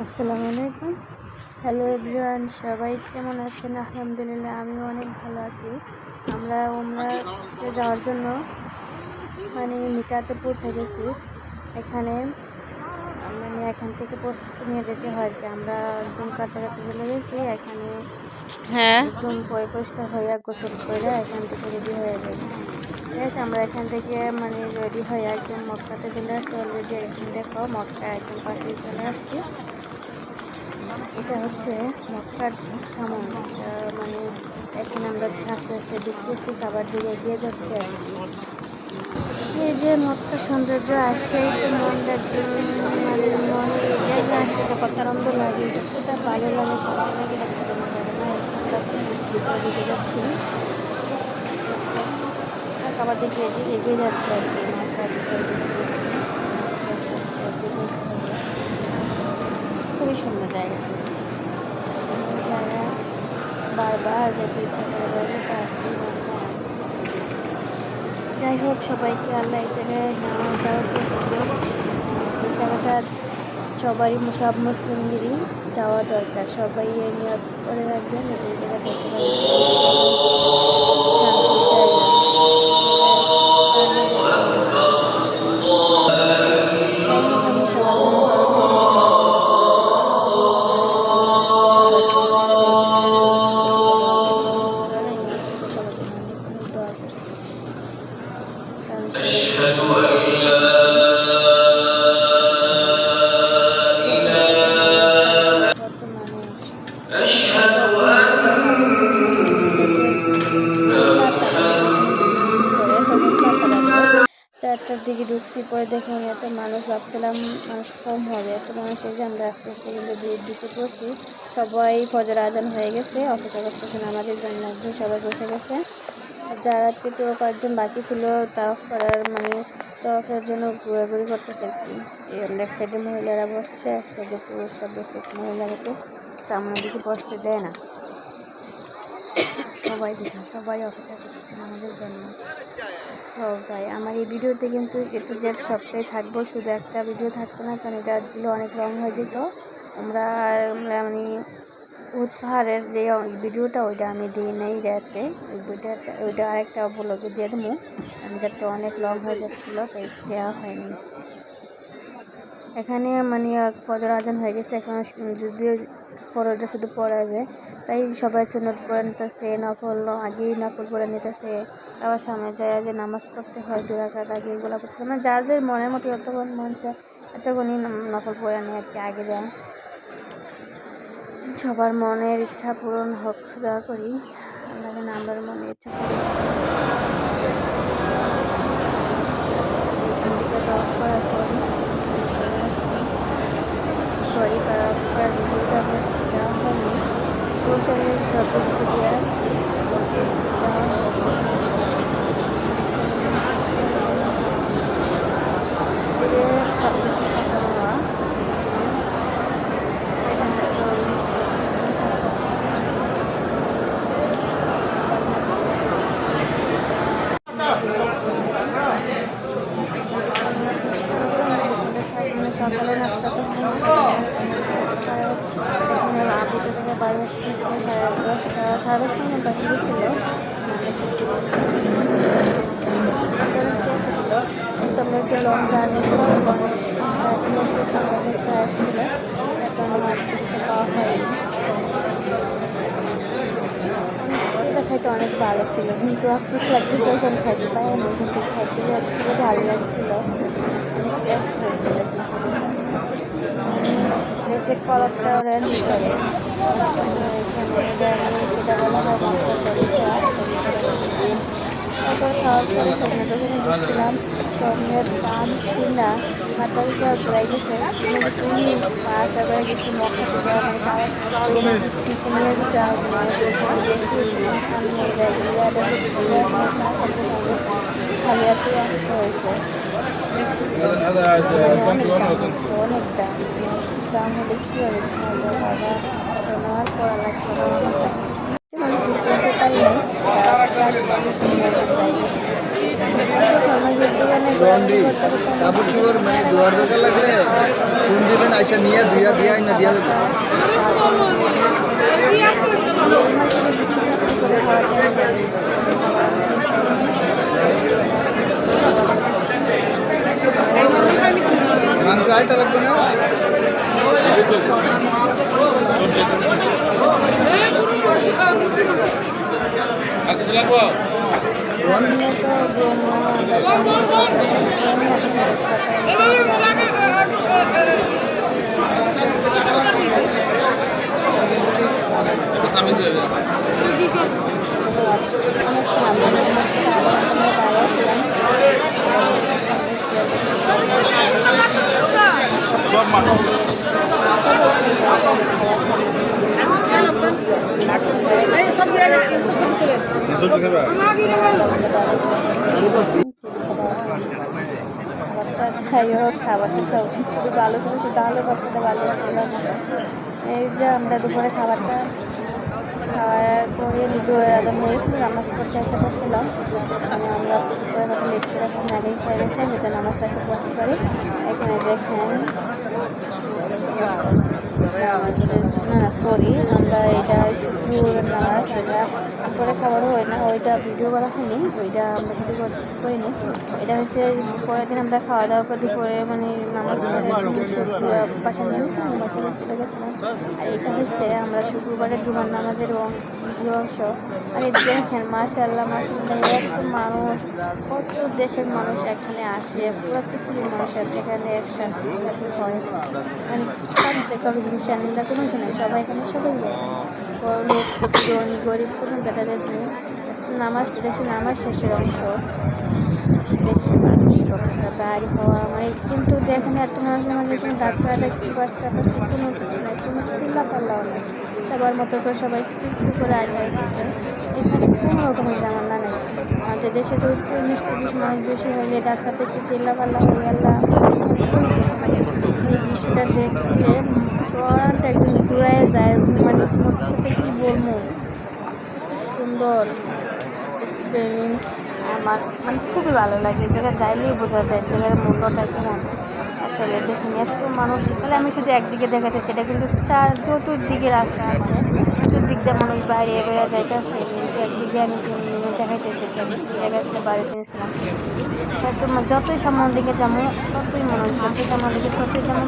আসসালামু আলাইকুম। Hello everyone সবাই কেমন আছেন? আলহামদুলিল্লাহ আমি অনেক ভালো আছি। আমরা ওমরাতে যাওয়ার জন্য মানে মিটাতে পৌঁছে গেছি। এখানে মানে এখান থেকে প্রস্তুতি নিয়ে যেতে হয় আর কি। আমরা একদম কাছাকাছি চলে গেছি। এখানে হ্যাঁ। একদম পয় পরিষ্কার হয়ে গোসল করে এখান থেকে রেডি হয়ে গেছি। বেশ আমরা এখান থেকে মানে রেডি হয়ে একদম মক্কাতে চলে আসছি। অলরেডি একদম দেখো মক্কা একদম পাশে চলে আসছি। এটা হচ্ছে মক্কার সামন। মানে এখন আমরা আস্তে আস্তে দেখতেছি, খাবার দিকে এগিয়ে যাচ্ছে আর কি। এই যে মক্কার সৌন্দর্য আসছে মনটা মানে মনে জায়গা আসছে তো কত আনন্দ লাগে কতটা ভালো লাগে লাগে দেখতে মজা না আমরা দিকে যাচ্ছি। খাবার দিকে এগিয়ে এগিয়ে যাচ্ছে আর কি মক্কার ভিতরে খুবই সুন্দর জায়গা। না। যাই হোক, সবাইকে আল্লাহ এই জায়গায় নেওয়া যাওয়ার এই জায়গাটা সবারই সব মুসলিমদেরই যাওয়া দরকার। সবাই এই নিয়ত করে রাখবেন এই জায়গা। যেতে পারবেন ভাবছিলাম মানুষ কম হবে এত মানুষ এসে আমরা আস্তে আস্তে কিন্তু বিয়ের দিকে পড়ছি সবাই ফজর আজান হয়ে গেছে, অপেক্ষা করতেছেন আমাদের জন্য একদম সবাই বসে গেছে। যারা একটু কয়েকজন বাকি ছিল, তাও করার মানে তরফের জন্য ঘোরাঘুরি করতেছে আর কি। এক সাইডে মহিলারা বসছে, এক সাইডে পুরুষরা বসে মহিলাদেরকে সামনের দিকে বসতে দেয় না। সবাই দেখুন সবাই অপেক্ষা করতেছেন আমাদের জন্য। ও ভাই, আমার এই ভিডিওতে কিন্তু একটু জেড সবটাই থাকব, শুধু একটা ভিডিও থাকতো না, কারণ এটা দিলে অনেক রং হয়ে যেত। আমরা মানে উদ পাহাড়ের যে ভিডিওটা, ওইটা আমি দিই নেই রাতে। ওই ভিডিওটা ওইটা আরেকটা ব্লগে দিয়ে দেবো। আমি যাতে অনেক লং হয়ে যাচ্ছিল, তাই দেওয়া হয়নি। এখানে মানে ফজর আজান হয়ে গেছে, এখন যদিও ফরজটা শুধু পড়াবে, তাই সবাই সুন্নত পড়ে নিতেছে নফল আগেই নফল পড়ে নিতেছে। আবার সামনে যায় যে নামাজ পড়তে হয় দু রাখাত আগে এগুলো হয়। মানে যার যার মনের মতো যতক্ষণ মন চায় এতক্ষণই ন- নফল পড়ে নিয়ে আর কি, আগে যায় সবার মনের ইচ্ছা পূরণ হোক দোয়া করি আল্লাহ আমার মনের ইচ্ছা পূরণ সরি করার সব কিছু দেওয়া দেওয়া যে সব কিছু সাজানো দেওয়া এখানে তো সকালে নাস্তা এখানে বাইরে থেকে সাড়ে দশটা সাড়ে দশটা মতো বাকি ছিল সকালে এখন আমার কিছু পাওয়া হয়নি অনেক ভালো ছিল কিন্তু আফসোস লাগছে তখন খাইতে পারিনি কিন্তু খাইতে খুবই ভালো লাগছিল অনেক টেস্ট হয়েছিল বেশি কলকটা রেডি করে তারপর গেছিলাম স্বপ্নের দাম শুনা মাথা উপর ঘুরাই গেছে তুমি গেছি মক্কা থেকে তারা ছিটে নিয়ে গেছে আর খালি হাতেই আসতে হয়েছে অনেক দাম দাম হলে কীভাবে খাওয়া ভালো বাবা তোমার পড়া লাগছে না? মানে সিদ্ধান্ত তাই নেই কাপড় চোপড় মানে ধোয়ার দরকার লাগলে ফোন দিবেন? আইসা নিয়ে দিয়া দিয়া না দিয়া দেবো যাই হোক খাবারটা সব খুবই ভালো ছিল শুধু আলু ভর্তাটা ভালো ছিল। এই যে আমরা দুপুরে খাবারটা খাওয়ার পরে নিজে একদম হয়েছিল নামাজ পড়তে পড়ছিলাম মানে আমরা কিছু করে লেট করে এখন আগেই খেয়ে গেছিলাম যাতে নামাজটা এসে পড়তে পারি। এখানে দেখেন না সরি আমরা এটা জোর নামাজ এটা করে খাবার হয় না ওইটা ভিডিও করা হয়নি ওইটা আমরা ভিডিও করিনি। এটা হচ্ছে পরের দিন আমরা খাওয়া দাওয়া করে দুপুরে মানে নামাজ বাসা নিয়ে বাসায় চলে গেছিলাম। আর এটা হচ্ছে আমরা শুক্রবারের জুমার নামাজের অংশ। আর এই দেখেন মাশাল্লাহ মাশাল্লাহ এত মানুষ কত দেশের মানুষ এখানে আসে পুরো পৃথিবীর মানুষ এখানে একসাথে হয়। মানে কাজ হিংসা নিন্দা কোনো নেই। সবাই এখানে সবাই লোক গরিব কোনো ব্যাটাদের নেই নামাজ দেশে নামাজ শেষের অংশ। দেখে মানসিক অবস্থা বাড়ি হওয়া মানে কিন্তু দেখেন এত মানুষের মাঝে কোনো ডাক্তার দেখতে পারছে আবার কোনো কিছু নাই, কোনো চিল্লা পাল্লাও নেই। সবার মতো করে সবাই একটু করে আগে এখানে কোনো রকমের জামালা নেই। আমাদের দেশে তো উনিশ তিরিশ মানুষ বেশি হইলে ডাক্তার দেখতে চিল্লা পাল্লা হয়ে গেলাম এই দৃশ্যটা দেখতে প্রাণটা একদম জুড়ায় যায় মানে কি বলব? সুন্দর আমার মানে খুবই ভালো লাগে। এই জায়গায় যাইলেই বোঝা যায় জায়গার মূল্যটা কেমন আসলে দেখুন, এত মানুষ, তাহলে আমি শুধু একদিকে দেখাতে সেটা কিন্তু চার, চতুর্দিকে রাস্তা আছে। চতুর্দিক দিয়ে মানুষ বাইরে বেড়ে যাইতেছে কিন্তু একদিকে আমি যতই সামনের দিকে যাব ততই মানুষ যতই সামনের দিকে ততই যেমন।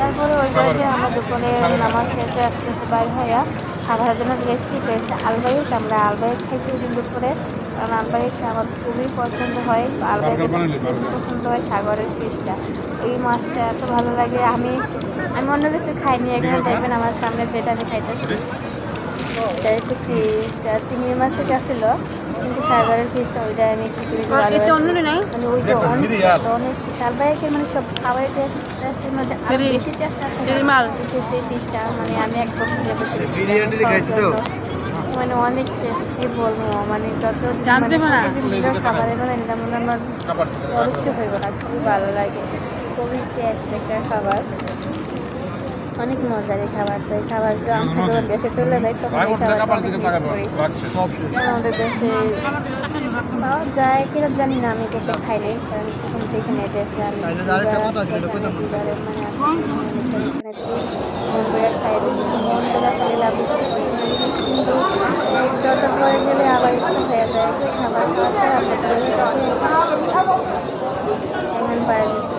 তারপরে ওই জায়গায় আমরা দুপুরে নামাজ শেষে আস্তে বাইর হইয়া খাবারের জন্য গেছি পেয়েছে আলবাইক আমরা আলবাইক দিন দুপুরে। কারণ আলবাইক আমার খুবই পছন্দ হয়। আলবাইক পছন্দ হয় সাগরের ফিশটা। ওই মাছটা এত ভালো লাগে আমি আমি অন্য কিছু খাইনি এখানে দেখবেন আমার সামনে যেটা আমি খাইতেছি। এটা একটু ফিশটা চিংড়ি মাছের ছিল কিন্তু সাগরের ফিশটা ওইটা আমি একটু বেশি মানে ওইটা অনেক অনেক শালবাইকের মানে সব খাবারের টেস্টের মধ্যে বেশি টেস্ট আছে সেই ফিশটা মানে আমি এক বছর বসে? মানে অনেক টেস্ট কি বলব মানে যত জানতে খাবারে মানে এটা মনে আমার পরোক্ষ হয়ে গেল খুবই ভালো লাগে। খুবই টেস্ট একটা খাবার। অনেক মজার এই খাবারটা এই খাবারটা আমরা যখন দেশে চলে যাই তখন এই করি। আমাদের দেশে পাওয়া যায় কিনা জানি না আমি দেশে খাইনি কারণ প্রথম থেকে দেশে আমি তো মানে আমি মন খাই লাভ কিন্তু পরে গেলে আবার ইচ্ছা হয়ে যায় খাবার খাওয়াতে এখন বাইরে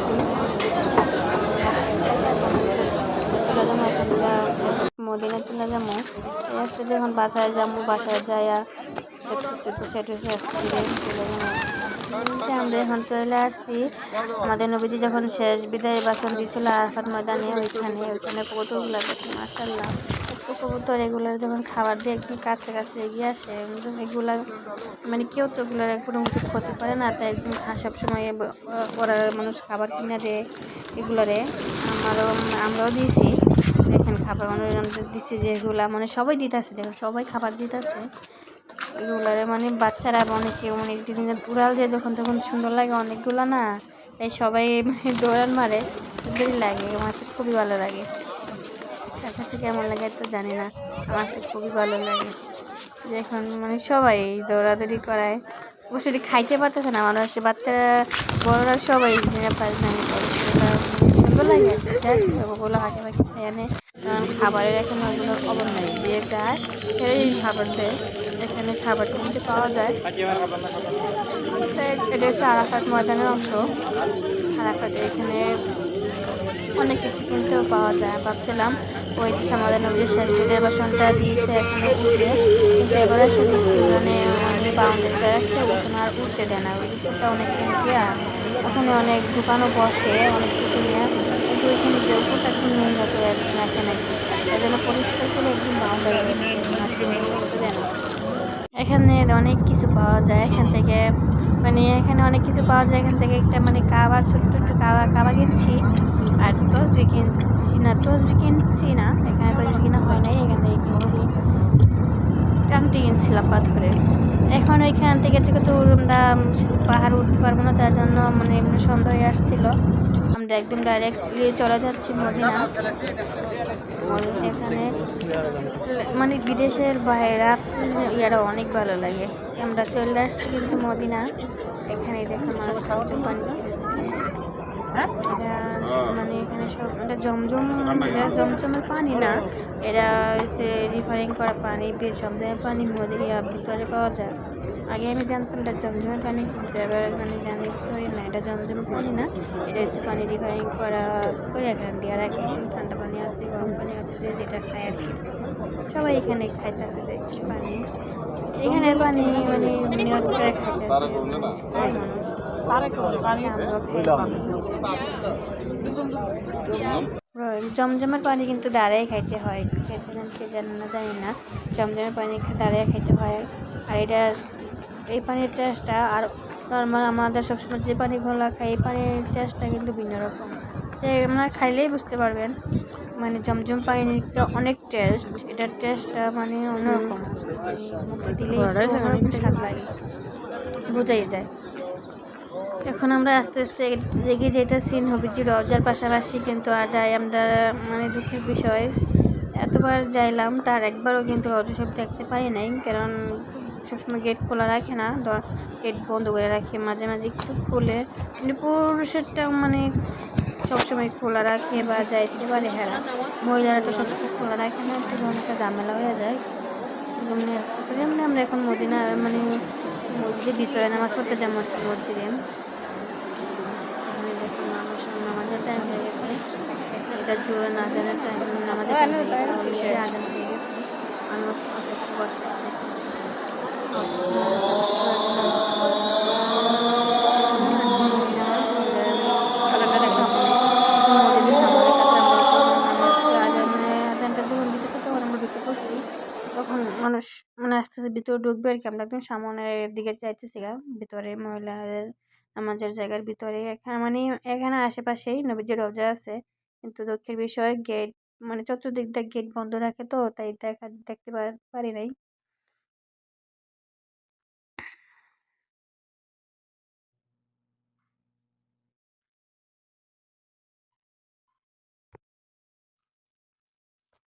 মদিনা চলে যাব আজকে যখন বাসায় যাব, বাসায় যাই আর সেটা আমরা এখন চলে আসছি। আমাদের নবীজি যখন শেষ বিদায় বাসন দিয়েছিল, আরাফাত ময়দানে, ওইখানে ওইখানে কবুতরগুলো দেখে মাসাল্লাহ একটু কবুতর এগুলো যখন খাবার দিয়ে একদম কাছে কাছে এগিয়ে আসে এগুলা মানে কেউ তো এগুলোর কোনো কিছু ক্ষতি করে না, তাই একদম সবসময় ওরা মানুষ খাবার কিনে দেয় এগুলোরে। আমারও, আমরাও দিয়েছি। দেখেন খাবার মানুষ দিচ্ছে যেগুলা মানে সবাই দিতেছে, দেখুন, সবাই খাবার দিতেছে। এগুলারে মানে বাচ্চারা অনেকে মানে বিভিন্ন উড়াল দিয়ে যখন তখন সুন্দর লাগে অনেকগুলো না, তাই সবাই মানে দৌড়ান মারে, সুন্দরই লাগে, আমার কাছে খুবই ভালো লাগে। তার কাছে কেমন লাগে তো জানি না, আমার কাছে খুবই ভালো লাগে। যখন মানে সবাই দৌড়াদৌড়ি করায় অবশ্যই খাইতে পারতেছে না, মানুষ, বাচ্চারা, বড়রা সবাই করে সুন্দর লাগে ওগুলো হাঁটে পাখি এনে কারণ খাবারের এখানে ওগুলোর অভাব নেই। যে যায় সেই খাবার দেয় এখানে খাবারটা কিন্তু পাওয়া যায়। এটা হচ্ছে আরাফাত ময়দানের অংশ। আরাফাত এখানে অনেক কিছু কিনতেও পাওয়া যায়। ভাবছিলাম, ওই যে সমাধান যে শেষ বিদের বাসনটা দিয়েছে এখানে উঠবে কিন্তু এবার দেখি মানে বাউন্ডারিটা ওখানে আর উঠতে দেয় না। ওই অনেক কিনতে, আর ওখানে অনেক দোকানও বসে, অনেক কিছু নিয়ে। যে উপরটা একটু রাখে নাকি এই জন্য পরিষ্কার করে একদম এখানে অনেক কিছু পাওয়া যায় এখান থেকে। মানে এখানে অনেক কিছু পাওয়া যায়। এখান থেকে একটা মানে কাবা, ছোট্ট একটু কাবা কাবা কিনছি। আর তসবি কিনছি না, তসবি কিনছি না। এখানে তসবি কিনা হয় নাই, এখান থেকে কিনছি। টাংটি কিনছিলাম পাথরের। এখন ওইখান থেকে থেকে তো আমরা পাহাড় উঠতে পারব না, তার জন্য মানে হয়ে আসছিল। একদম ডাইরেক্ট চলে যাচ্ছি মদিনা। এখানে মানে বিদেশের বাইরে ইয়ারা অনেক ভালো লাগে। আমরা চলে আসছি কিন্তু মদিনা। এখানে দেখো মানুষ চমচম পানি মানে এখানে সব এটা জমজম, এটা জমজমের পানি না। এরা হচ্ছে রিফারিং করা পানি জমজমের পানি মদিনা ভিতরে পাওয়া যায়। আগে আমি জানতাম এটা জমজমের পানি, কিন্তু এবার মানে জানি এটা জমজমের পানি না। এটা হচ্ছে পানি রিফারিং করা করে এখান দিয়ে আর এখন ঠান্ডা পানি আছে গরম পানি যে যেটা খায় আর কি। সবাই এখানে খাইতেছে দেখছি পানি। এখানে পানি মানে নিয়োগ করে খাইতেছে খায় মানুষ। জমজমের পানি কিন্তু দাঁড়াই খাইতে হয়। খেয়েছিলেন কে জানে না জানি না। জমজমের পানি দাঁড়াই খাইতে হয়। আর এটা এই পানির টেস্টটা আর নর্মাল আমাদের সবসময় যে পানি ঘোলা খাই এই পানির টেস্টটা কিন্তু ভিন্ন রকম। যে আপনারা খাইলেই বুঝতে পারবেন মানে জমজম পানিটা অনেক টেস্ট এটার টেস্টটা মানে অন্যরকম। মুখে দিলেই অন্যরকম স্বাদ লাগে। বোঝাই যায়। এখন আমরা আস্তে আস্তে এগিয়ে যেতেছি নবীজি রজার পাশাপাশি কিন্তু আর যাই আমরা মানে দুঃখের বিষয় এতবার যাইলাম তার একবারও কিন্তু রজ সব দেখতে পারি নাই কারণ সবসময় গেট খোলা রাখে না গেট বন্ধ করে রাখে, মাঝে মাঝে একটু খুলে। মানে পুরুষেরটা মানে সবসময় খোলা রাখে বা যাইতে পারে হ্যাঁ। মহিলারা তো সবসময় খোলা রাখে না, একটা ঝামেলা হয়ে যায়। যেমনি যেমনি আমরা এখন মদিনা মানে মসজিদের ভিতরে নামাজ পড়তে যাব মসজিদে। নামাজের টাইম হয়ে গেছে। এটা জোরে না জানার টাইম নামাজের টাইম হয়ে গেছে। আজান হয়ে গেছে। মানুষ অপেক্ষা করতে কালাকাটা সামনে মসজিদের সামনে আজানটা যখন দিতে মানুষ মানে আস্তে আস্তে ভিতরে ঢুকবে আর কি আমরা একদম সামনের দিকে যাইতেছি গা ভিতরে মহিলাদের নামাজের জায়গার ভিতরে এখানে মানে এখানে আশেপাশেই নবীজির রোজা আছে কিন্তু দুঃখের বিষয় গেট মানে চতুর্দিক দিয়ে গেট বন্ধ রাখে তো তাই দেখা দেখতে পারি নাই